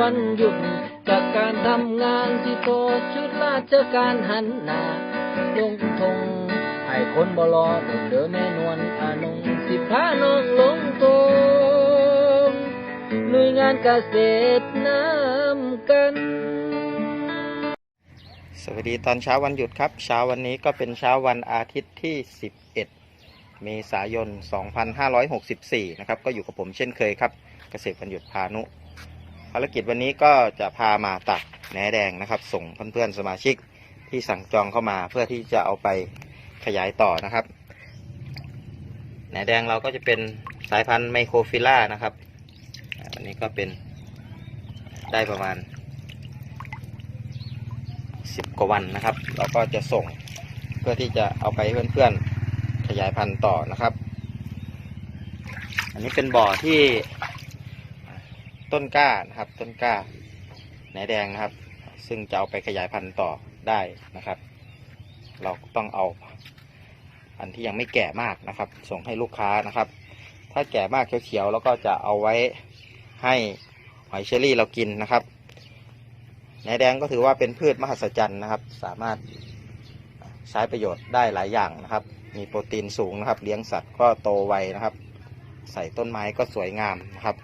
วันหยุดจากการทำงานที่โตชุดราชการหันหน้าลงทงให้คนบรอเดินแม่นวลอานงสิพาน้องลงตงหน่วยงานเกษตรน้ำกันสวัสดีตอนเช้าวันหยุดครับ เช้าวันนี้ก็เป็นเช้าวันอาทิตย์ที่ 11 เมษายน 2564 นะครับ ก็อยู่กับผมเช่นเคยครับ เกษตรวันหยุดพานุ ภารกิจวันนี้ก็จะพามาตักแหนแดงนะครับ ส่งเพื่อนๆสมาชิกที่สั่งจองเข้ามาเพื่อที่จะเอาไปขยายต่อนะครับแหนแดงเราก็จะเป็นสายพันธุ์ไมโครฟิล่านะครับอันนี้ก็เป็นได้ประมาณสิบกว่าวันนะครับ เราก็จะส่งเพื่อที่จะเอาไปให้เพื่อนๆขยายพันธุ์ต่อนะครับ อันนี้เป็นบ่อที่ ต้นกล้านะครับ ต้นกล้าแหนแดงนะครับ ซึ่งจะเอาไปขยายพันธุ์ต่อได้นะครับ เราต้องเอาอันที่ยังไม่แก่มากนะครับ ส่งให้ลูกค้านะครับ ถ้าแก่มากเขียวๆแล้วก็จะเอาไว้ให้หอยเชอรี่เรากินนะครับแหนแดงก็ถือว่าเป็นพืชมหัศจรรย์นะครับ สามารถใช้ประโยชน์ได้หลายอย่างนะครับ มีโปรตีนสูงนะครับ เลี้ยงสัตว์ก็โตไวนะครับ ใส่ต้นไม้ก็สวยงามนะครับ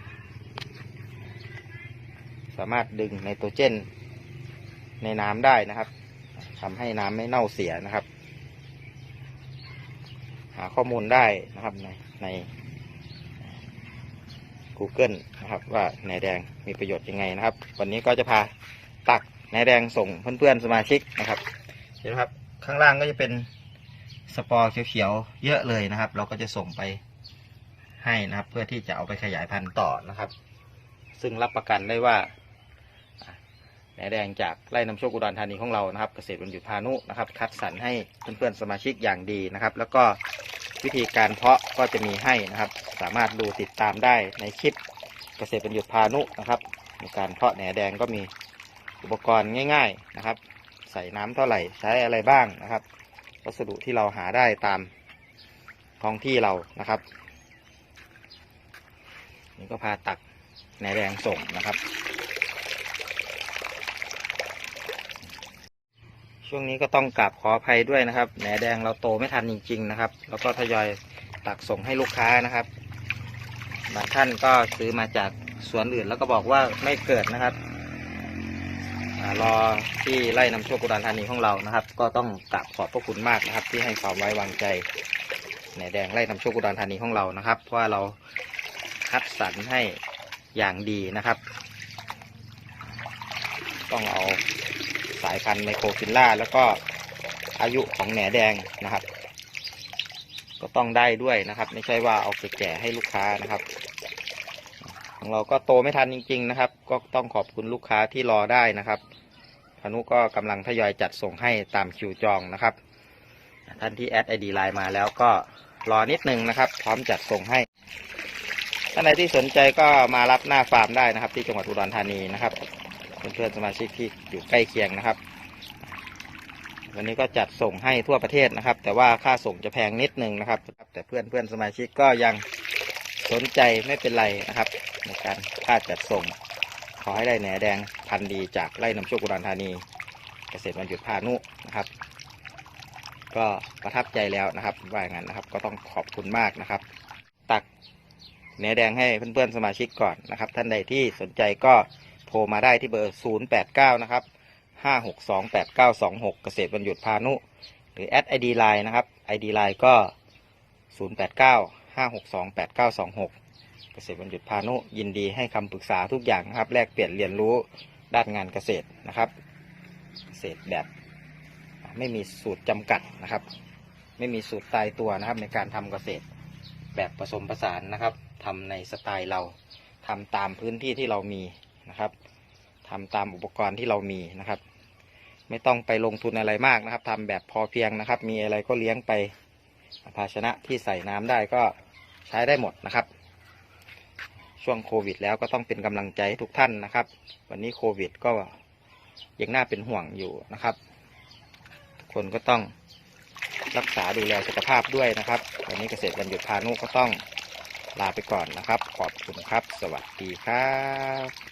สามารถดึงไนโตรเจน ในน้ำได้นะครับทำให้น้ำไม่เน่าเสียนะครับ หาข้อมูลได้นะครับในใน Google นะครับ ว่าแหนแดงมีประโยชน์ยังไงนะครับ วันนี้ก็จะพาตักแหนแดงส่งเพื่อนๆสมาชิกนะครับเห็นไหมครับ ข้างล่างก็จะเป็นสปอร์เขียวๆเยอะเลยนะครับ เราก็จะส่งไปให้นะครับ เพื่อที่จะเอาไปขยายพันธุ์ต่อนะครับ ซึ่งรับประกันได้ว่า แหนแดงจากไร่น้ำโชคอุดรธานีของเรานะครับ เกษตรวันหยุดพานุนะครับ คัดสรรให้เพื่อนๆสมาชิกอย่างดีนะครับ แล้วก็วิธีการเพาะก็จะมีให้นะครับ สามารถดูติดตามได้ในคลิปเกษตรบรรยุพานุนะครับในการเพาะแหนแดงก็มีอุปกรณ์ง่าย ๆนะครับ ใส่น้ำเท่าไหร่ใช้อะไรบ้างนะครับ วัสดุที่เราหาได้ตามท้องที่เรานะครับนี่ก็พาตักแหนแดงส่งนะครับ ช่วงนี้ก็ต้องกราบขออภัยด้วยนะครับแหนแดงเราโตไม่ทันจริง ๆ นะครับ แล้วก็ทยอยตักส่งให้ลูกค้านะครับบางท่านก็ซื้อมาจากสวนอื่นแล้วก็บอกว่าไม่เกิดนะครับรอที่ไล่นำโชคกุดรธานีของเรานะครับ ก็ต้องกราบขอบพระคุณมากนะครับ ที่ให้ความไว้วางใจแหนแดงไล่นำโชคกุดรธานีของเรานะครับเพราะว่าเราคัดสรรให้อย่างดีนะครับ ต้องเอาายพันธุ์ไมโครฟิลล่าแล้วก็อายุของแหนแดงนะครับ ก็ต้องได้ด้วยนะครับ ไม่ใช่ว่าเอาแก่ให้ลูกค้านะครับ ของเราก็โตไม่ทันจริง ๆ นะครับ ก็ต้องขอบคุณลูกค้าที่รอได้นะครับพานุก็กำลังทยอยจัดส่งให้ตามคิวจองนะครับ ท่านที่แอดไอดีไลน์มาแล้วก็รอนิดนึงนะครับ พร้อมจัดส่งให้ท่านใดที่สนใจก็มารับหน้าฟาร์มได้นะครับ ที่จังหวัดอุดรธานีนะครับ เพื่อนๆสมาชิกที่อยู่ใกล้เคียงนะครับ วันนี้ก็จัดส่งให้ทั่วประเทศนะครับ แต่ว่าค่าส่งจะแพงนิดนึงนะครับ แต่เพื่อนเพื่อนๆสมาชิกก็ยังสนใจไม่เป็นไรนะครับ ในการค่าจัดส่ง ขอให้ได้แหนแดงพันดีจากไร่น้ำโชคอุดรธานี เกษตรวันหยุดพานุนะครับ ก็ประทับใจแล้วนะครับว่าอย่างนั้นนะครับ ก็ต้องขอบคุณมากนะครับ ตักแหนแดงให้เพื่อนๆสมาชิกก่อนนะครับ ท่านใดที่สนใจก็ โทรมาได้ที่เบอร์ 089 นะครับห้าหกสองแปดเกษตรบรรยุทธพานุ หรือแอดไอดีไลน์นะครับไอดีไลน์ก็ศูนย์แปดเก้าห้าหกสองแปดเกษตรบรรยุทธพานุ ยินดีให้คำปรึกษาทุกอย่างนะครับ แลกเปลี่ยนเรียนรู้ด้านงานเกษตรนะครับ เกษตรแบบไม่มีสูตรจำกัดนะครับ ไม่มีสูตรตายตัวนะครับ ในการทำเกษตรแบบผสมผสานนะครับทำในสไตล์เราทำตามพื้นที่ที่เรามีนะครับ ทำตามอุปกรณ์ที่เรามีนะครับ ไม่ต้องไปลงทุนอะไรมากนะครับทำแบบพอเพียงนะครับ มีอะไรก็เลี้ยงไปภาชนะที่ใส่น้ำได้ก็ใช้ได้หมดนะครับ ช่วงโควิด แล้วก็ต้องเป็นกำลังใจให้ทุกท่านนะครับ วันนี้โควิด ก็ยังน่าเป็นห่วงอยู่นะครับ ทุกคนก็ต้องรักษาดูแลสุขภาพด้วยนะครับ วันนี้เกษตรบรรยุทธพานุก็ต้องลาไปก่อนนะครับ ขอบคุณครับ สวัสดีครับ